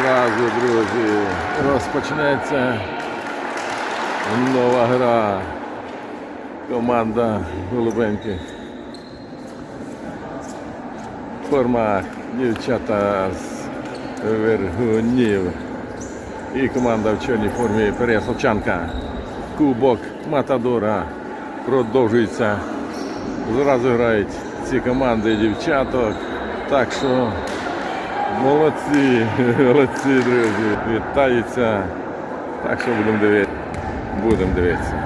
зразу, друзі, розпочнеться нова гра. Команда Голубеньких. Форма дівчата з Вергунів. І команда в чорній формі Переяславчанка. Кубок Матадора продовжується. Зразу грають ці команди дівчаток. Так що молодці, молодці, друзі. Вітаються. Так що будемо дивитися. Будемо дивитися.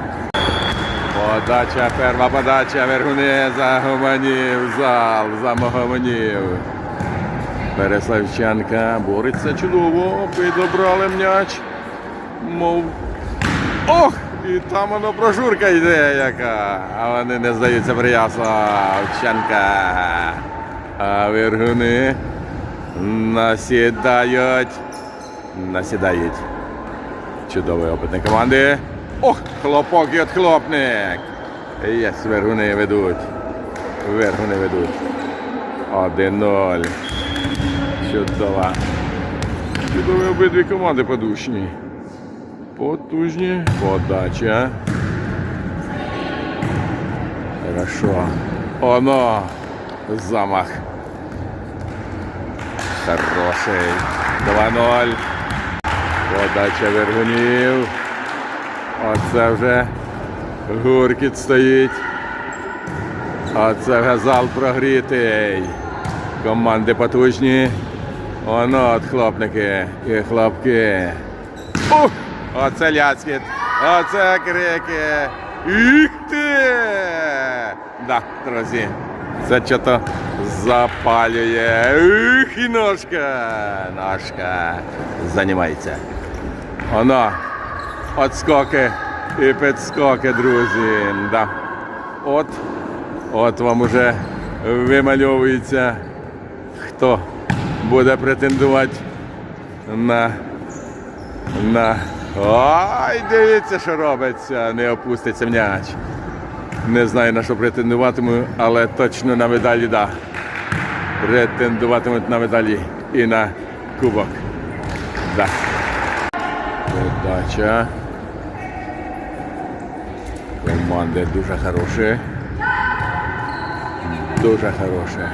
Подача, перша подача, Вергуни загомонів, зал, замогомонів. Переславчанка бореться чудово, підобрали м'яч. Мов. Ох! І там воно прошурка йде яка. А вони не здаються Переяславчанка. А Вергуни насідають. Насідають. Чудовий опитний команди. Ох, хлопок і отхлопник. Єс, вергуни ведуть. Вергуни ведуть. 1-0. Чудова. Чудові обидві команди подушні. Потужні. Подача. Хорошо. Оно. Замах. Хороший. 2-0. Подача вергунів. Оце вже гуркіт стоїть. Оце вже зал прогрітий. Команди потужні. Оно от хлопники і хлопки. Ух! Оце ляцькіт. Оце крики. Їх ти! Да, друзі. Це що-то запалює. Ух, і ножка. Ножка займається. Оно. Отскоки і підскоки, друзі. Да. От, от вам уже вимальовується, хто буде претендувати на. на. Ай, дивіться, що робиться, не опуститься м'яч. Не знаю на що претендуватиму, але точно на медалі, да. Претендуватимуть на медалі і на кубок. Да. Передача. Команди дуже хороші. Дуже хороші.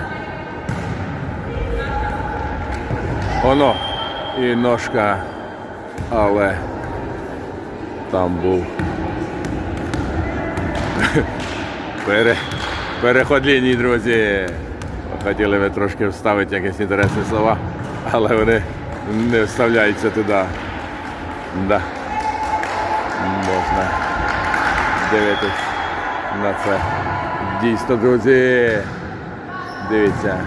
Оно. І ножка. Але там був. Пере... Переход друзі. Хотіли ви трошки вставити якісь інтересні слова, але вони не вставляються туди. Да. Можна дивитись на це. Дійсно, друзі. Дивіться,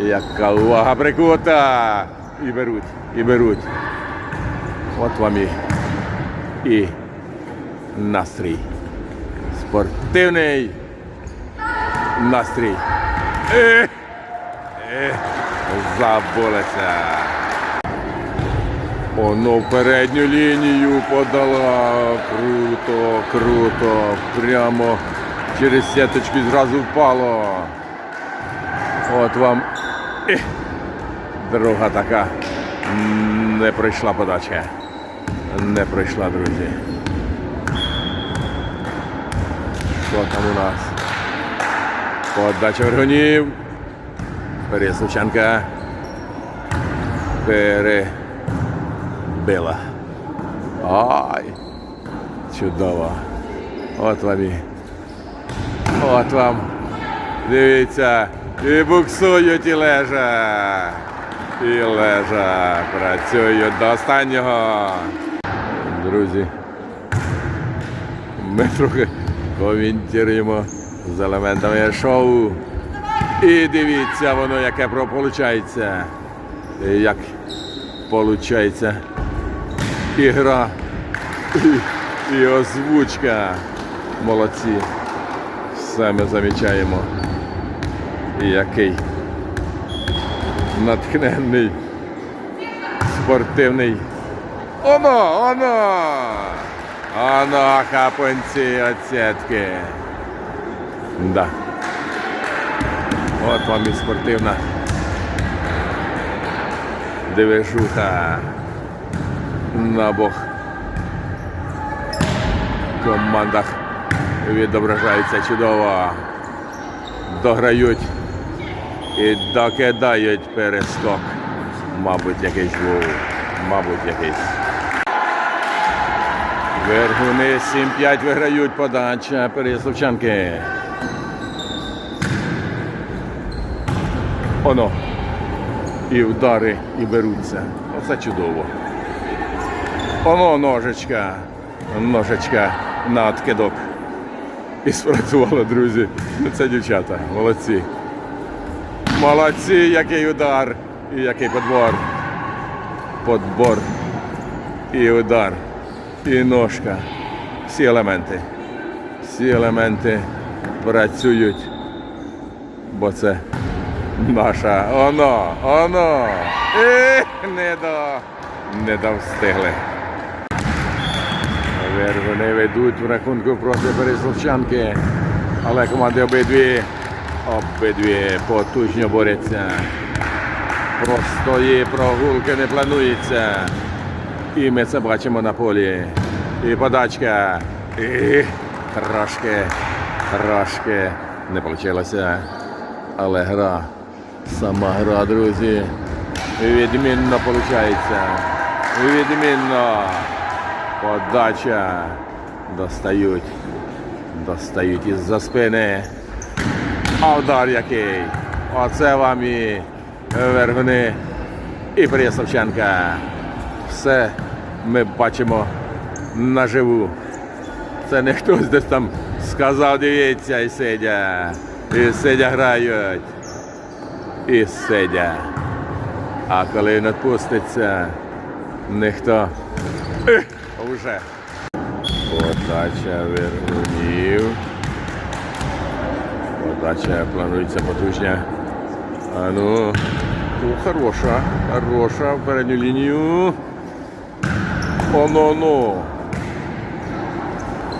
яка увага прикута. І беруть, і беруть. От вам і, і настрій. Спортивний настрій. Ех, ех, забулися. Передню лінію подала. Круто, круто. Прямо через сіточки зразу впало. От вам і друга така. Не пройшла подача. Не пройшла, друзі. Що там у нас? Подача вергунів. Переслучанка. Перебила. Ай! Чудово. От вам і. От вам. Дивіться. І буксують, і лежа. І лежа. Працюють до останнього. Друзі. Ми трохи коментуємо з елементами шоу. І дивіться, воно яке про виходить. Як виходить і гра, і, і озвучка. Молодці. Все ми замічаємо. І який натхненний, спортивний. Оно, оно! Оно, хапанці оцетки. Да. От вам і спортивна Движуха на обох командах відображається чудово. Дограють і докидають перескок. Мабуть, якийсь був. Мабуть, якийсь. Вергуни 7-5 виграють подача Переяславчанки. Оно. І удари, і беруться. Оце чудово. Оно ножечка. Ножечка на откидок. І спрацювало, друзі. Це дівчата. Молодці. Молодці, який удар і який подбор. Подбор і удар, і ножка. Всі елементи. Всі елементи працюють. Бо це наша. Оно, оно. Ех, не до. Не довстигли. Вергуни ведуть в рахунку проти Переславчанки. Але команди обидві. Обидві потужно борються. Простої прогулки не планується. І ми це бачимо на полі. І подачка. І трошки, трошки не вийшло. Але гра, сама гра, друзі. Відмінно виходить. Відмінно. Подача. Достають. Достають із-за спини. А удар який. Оце вам і Вергуни і Переяславченка. Все ми бачимо наживу. Це не хтось десь там сказав, дивіться, і сидя. І сидя грають. І сидя. А коли він відпуститься, ніхто уже. Подача вергунів. Подача планується потужня. А ну, хороша, хороша в передню лінію. Оно-ну.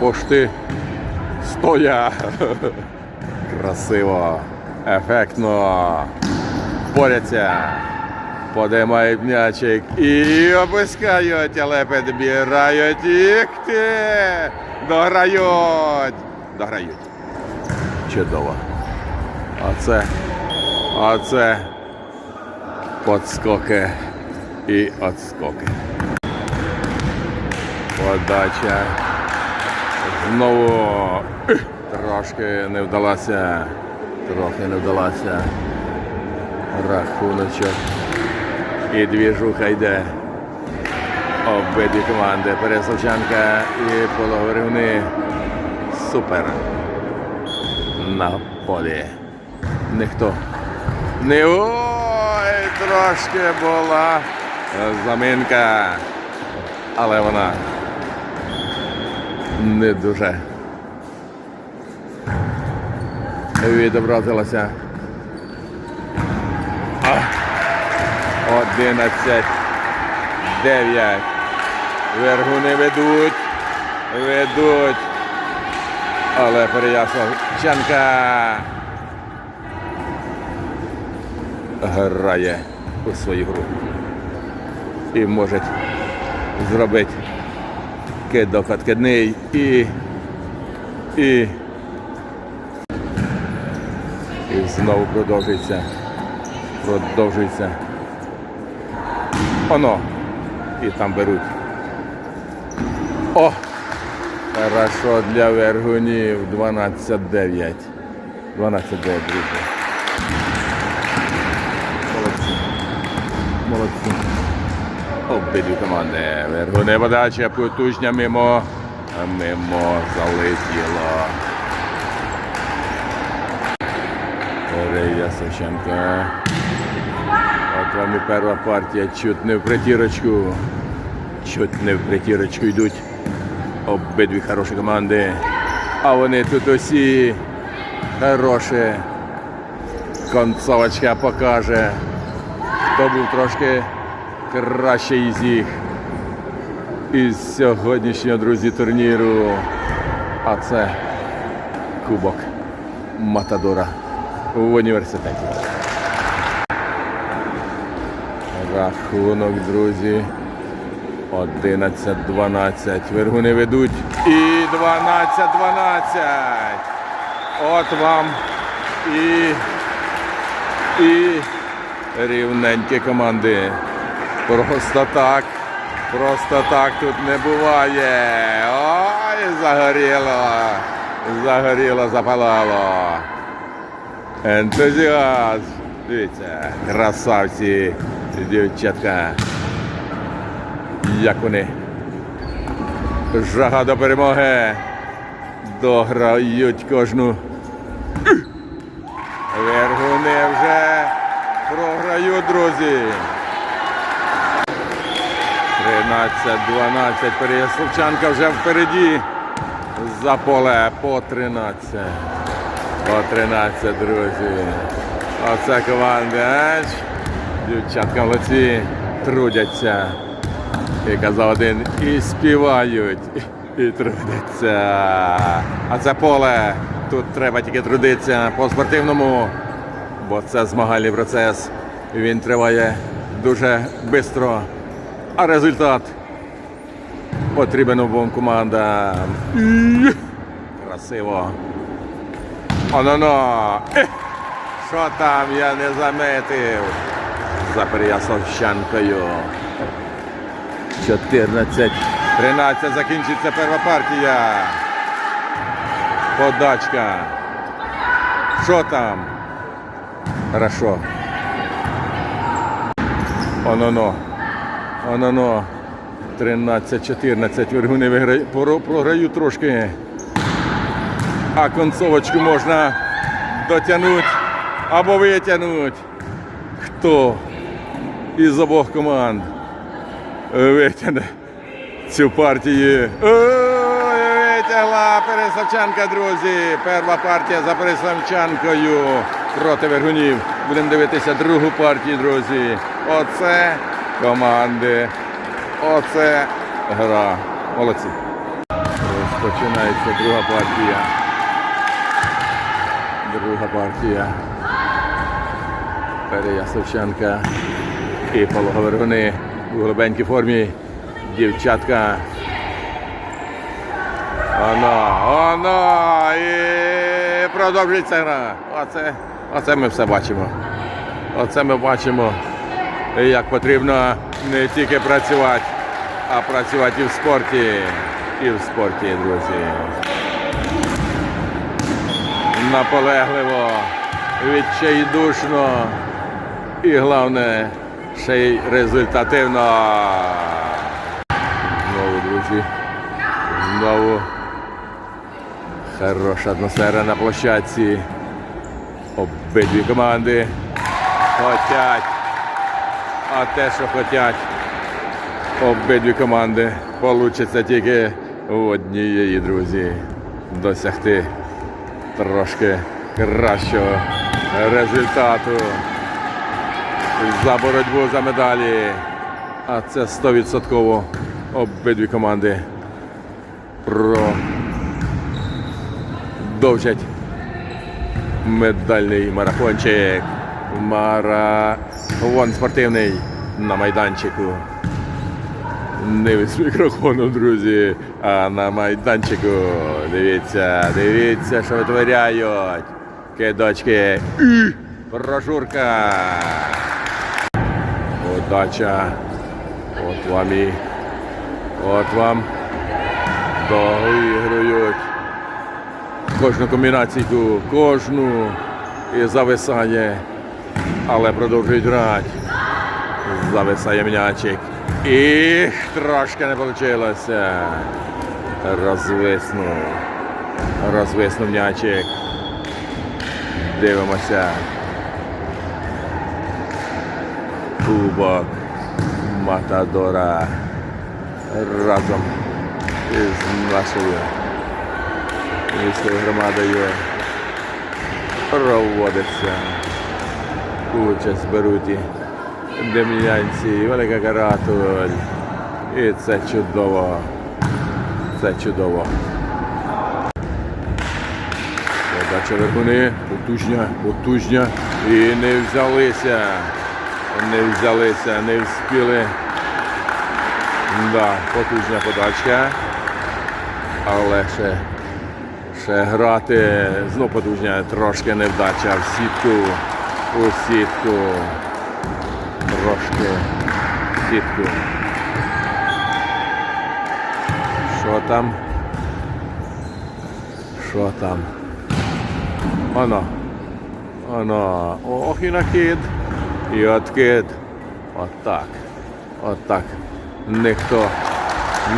Пошти стоя. Красиво, ефектно. Борються. Подимають м'ячик і опускають, але підбирають їх. Дограють. Дограють. Чудово. Оце, оце подскоки і отскоки. Подача. Знову трошки не вдалася. Трохи не вдалася. Рахуночок. І двіжуха йде. Обидві команди. Переславчанка і Пологорівни. Супер. На полі. Ніхто. Не ой, трошки була заминка. Але вона не дуже відобразилася. А, 11, 9. Вергуни ведуть. Ведуть. Але Переяславченка грає у свою гру. І може зробити кидок откидний і. І. І знову продовжується. Продовжується. Оно. І там беруть. О! Хорошо для вергунів 12-9. 12-9, друзі. Молодці. Молодці. Обидві команди. Вергуни подача потужня мимо. Мимо залетіло. Рея Савченка. От вам і перша партія. Чуть не в притірочку. Чуть не в притірочку йдуть. Обидві хороші команди. А вони тут усі хороші. Концовочка покаже, хто був трошки кращий із їх. Із сьогоднішнього, друзі, турніру. А це Кубок Матадора в університеті. Рахунок, друзі. 11-12. Вергуни ведуть. І 12-12. От вам і, і рівненькі команди. Просто так. Просто так тут не буває. Ой, загоріло. Загоріло, запалало. Ентузіазм. Дивіться, красавці, дівчатка. Як вони. Жага до перемоги. Дограють кожну. Вергуни вже програють, друзі. 13-12. Переяславчанка вже впереді. За поле по 13. По 13, друзі. Оце команда. Дівчатка молодці трудяться. І казав один, і співають, і трудяться. А це поле. Тут треба тільки трудитися по-спортивному, бо це змагальний процес. Він триває дуже швидко. А результат потрібен обом командам. Красиво. Оно-но. Що там я не заметив? За Переяславщанкою. 14. 13 закінчиться перша партія. Подачка. Що там? Хорошо. Оно-но. Оно-но. 13-14. Вергуни виграють, програють трошки. А концовочку можна дотягнути або витягнути. Хто із обох команд витягне цю партію? Витягла Переславчанка, друзі. Перша партія за Переславчанкою проти Вергунів. Будемо дивитися другу партію, друзі. Оце команди. Оце гра. Молодці. Розпочинається друга партія. Друга партія. Переяславчанка і Пологовергуни у голубенькій формі. Дівчатка. Оно, оно, і продовжується гра. Оце, оце ми все бачимо. Оце ми бачимо, як потрібно не тільки працювати, а працювати і в спорті. І в спорті, друзі. Наполегливо, відчайдушно і головне, ще й результативно. Знову, друзі. Знову хороша атмосфера на площадці. Обидві команди хотять. А те, що хотять обидві команди, получиться тільки у однієї, друзі, досягти трошки кращого результату за боротьбу за медалі. А це 100% обидві команди продовжать медальний марафончик. Марафон спортивний на майданчику. Не з мікрофоном, друзі, а на майданчику. Дивіться, дивіться, що витворяють. Кидочки. І брошурка. Удача. От вам і. От вам. Доігрують. Кожну комбінаційку, кожну і зависає. Але продовжують грати. Зависає м'ячик. І трошки не вийшло. Розвиснув. Розвиснув м'ячик. Дивимося. Кубок Матадора разом із нашою міською громадою проводиться. Участь беруть і дем'янці, Велика Каратуль. І це чудово. Це чудово. Подача верхуни, потужня, потужня. І не взялися. Не взялися, не вспіли. Да, потужна подачка. Але ще, ще грати. Знов потужня трошки невдача в сітку. У сітку. Трошки сітку. Що там? Що там? Оно. Оно. Ох і накид. І откид. Отак. Отак. Ніхто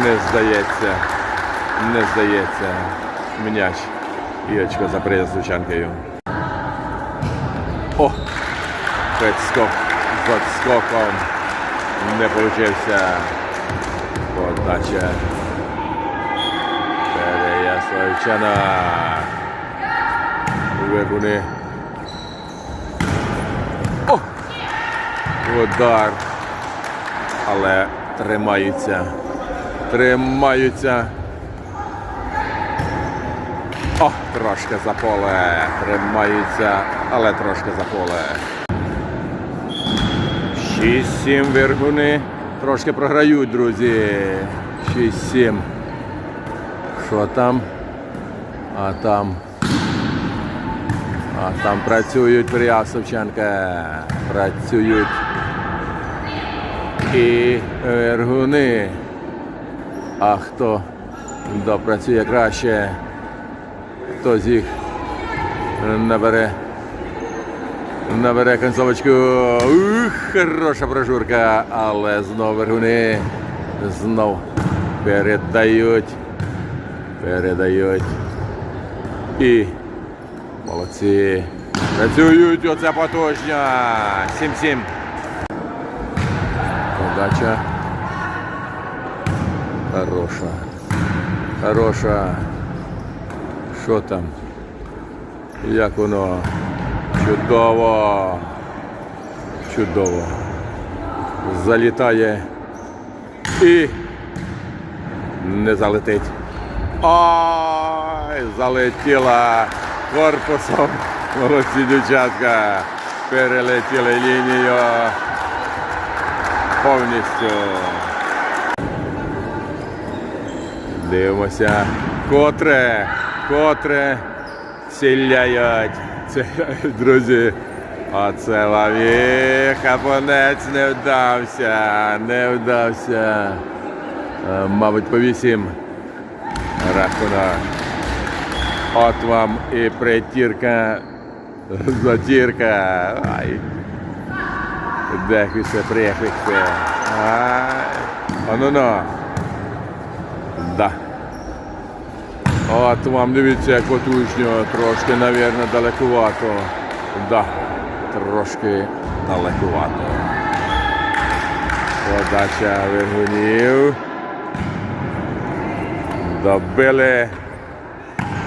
не здається. Не здається. М'яч. І за Лучанкою. О! Підскок з отскоком. Не получився. Подача. Переяславчана. Вигуни. О! Удар. Але тримаються. Тримаються. О, трошки за поле. Тримаються, але трошки за поле. 6-7 вергуни. Трошки програють, друзі. 6-7. Що там? А там. А там працюють Прясовченка. Працюють. І вергуни. А хто допрацює краще? Хто з їх набере? Набере концовочку. Ух, хороша прожурка, але знов вергуни знов передають. Передають. І молодці. Працюють оце потужня. 7-7. Подача. Хороша. Хороша. Що там? Як воно? Чудово. Чудово. Залітає і не залетить. Ой, залетіла корпусом. Молодці дівчатка. Перелетіли лінію повністю. Дивимося. Котре, котре ціляють. Ціляють, друзі. Оце лаві. Хапонець не вдався. Не вдався. Е, Мабуть, по вісім. Рахунок. От вам і притірка. Затірка. Ай. Дехвіся, префікси. Ай. Оно-но. Да. От вам дивіться, як потужньо, трошки, навірно, далекувато. Да, трошки далекувато. Подача вигунів. Добили.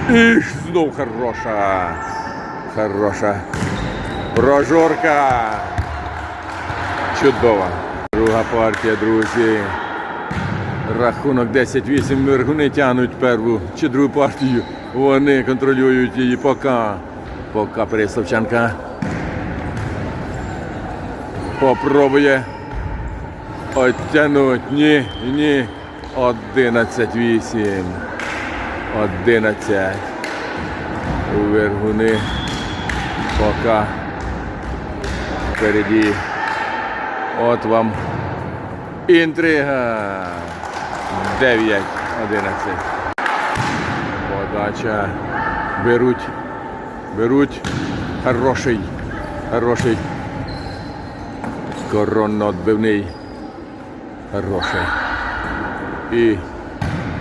І знов хороша. Хороша. Прожорка. Чудова. Друга партія, друзі. Рахунок 10-8 Вергуни тягнуть перву чи другу партію. Вони контролюють її поки. Поки Переславчанка попробує оттягнути. Ні, ні. 11-8. 11. Вергуни поки впереді. От вам інтрига. 9-11. Подача. Беруть. Беруть. Хороший. Хороший. Коронно-отбивний. Хороший. І.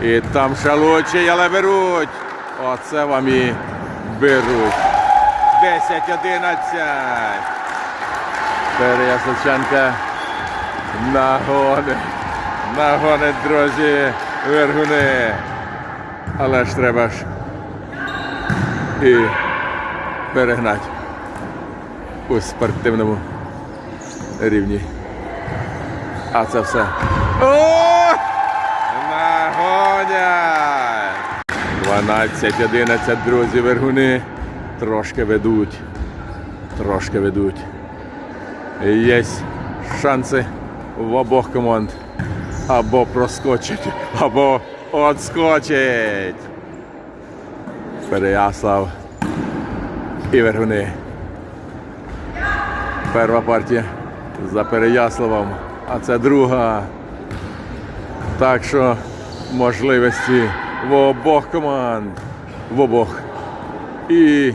І там шалочий, але беруть. Оце вам і беруть. 10-11. Переяславчанка нагони. Нагони, друзі, вергуни. Але ж треба ж і перегнати у спортивному рівні. А це все. О! Нагоня! 12-11, друзі, вергуни. Трошки ведуть. Трошки ведуть. Єсть шанси в обох команд або проскочить, або отскочить. Переяслав і Вергуни. Перша партія за Переяславом, а це друга. Так що можливості в обох команд. В обох. І.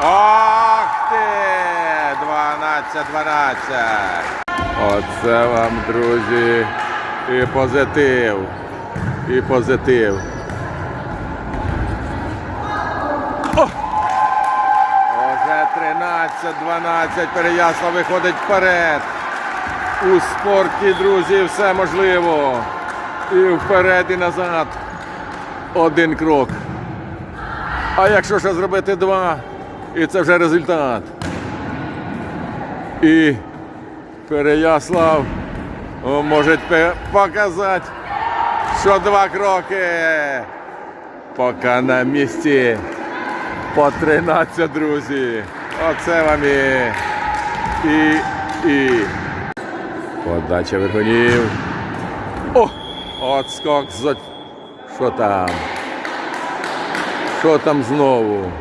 Ах ти! 12-12. Оце вам, друзі, і позитив. І позитив. О! Уже 13-12. Переяслав виходить вперед. У спорті, друзі, все можливо. І вперед, і назад. Один крок. А якщо ще зробити два, і це вже результат. І Переяслав може показати, що два кроки. Поки на місці по 13, друзі. Оце вам і. І. і. Подача вергунів. О! Отскок з... Що там? Що там знову?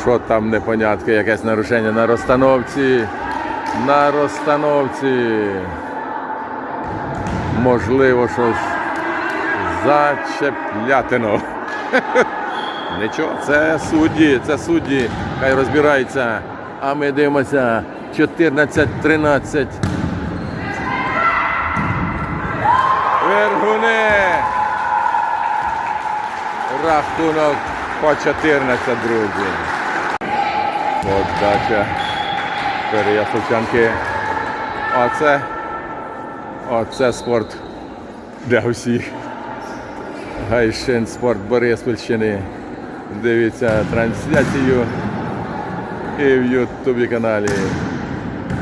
Що там непонятке, якесь нарушення на розстановці. На розстановці. Можливо, щось зачеплятино. Нічого, це судді, це судді. Хай розбираються. А ми дивимося 14-13. Вергуни. Рахунок по 14, друзі. Подача Переяславчанки. Оце, оце спорт для усіх. Гайшин спорт Бориспільщини. Дивіться трансляцію і в Ютубі каналі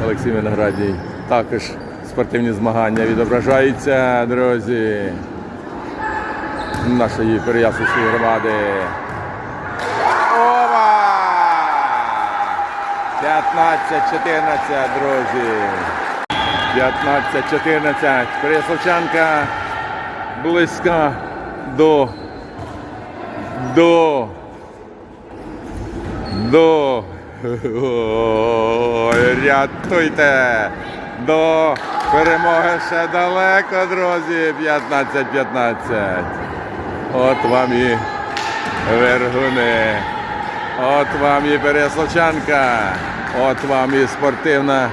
Олексій Виноградій. Також спортивні змагання відображаються, друзі нашої Переяславської громади. 15-14, друзі. 15-14. Переяславчанка близька до. До. До. Ой, рятуйте. До перемоги ще далеко, друзі. 15-15. От вам і вергуни. От вам і Переславчанка. От вам і спортивна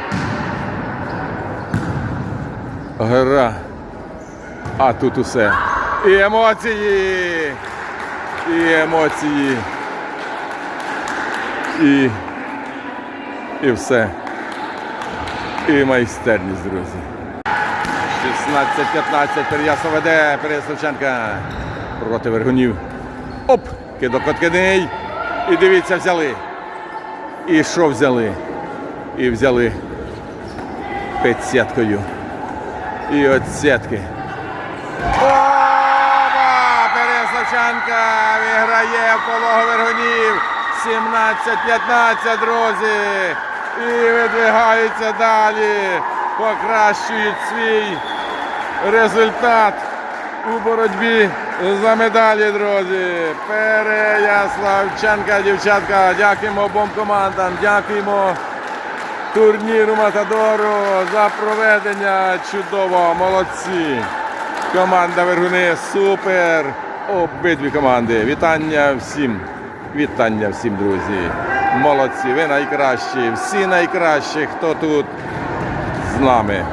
гра. А тут усе. І емоції. І емоції. І, і все. І майстерність, друзі. 16-15. Переяслав веде. Переяславчанка проти вергунів. Оп! Кидок откидний. І дивіться, взяли. І що взяли? І взяли п'ятсяткою. І от сітки. Оба! Переславчанка виграє в полого вергунів. 17-15, друзі. І видвигаються далі. Покращують свій результат у боротьбі за медалі, друзі. Переяславчанка, дівчатка. Дякуємо обом командам. Дякуємо турніру Матадору за проведення. Чудово, молодці. Команда Вергуни супер. Обидві команди. Вітання всім. Вітання всім, друзі. Молодці, ви найкращі, всі найкращі, хто тут з нами.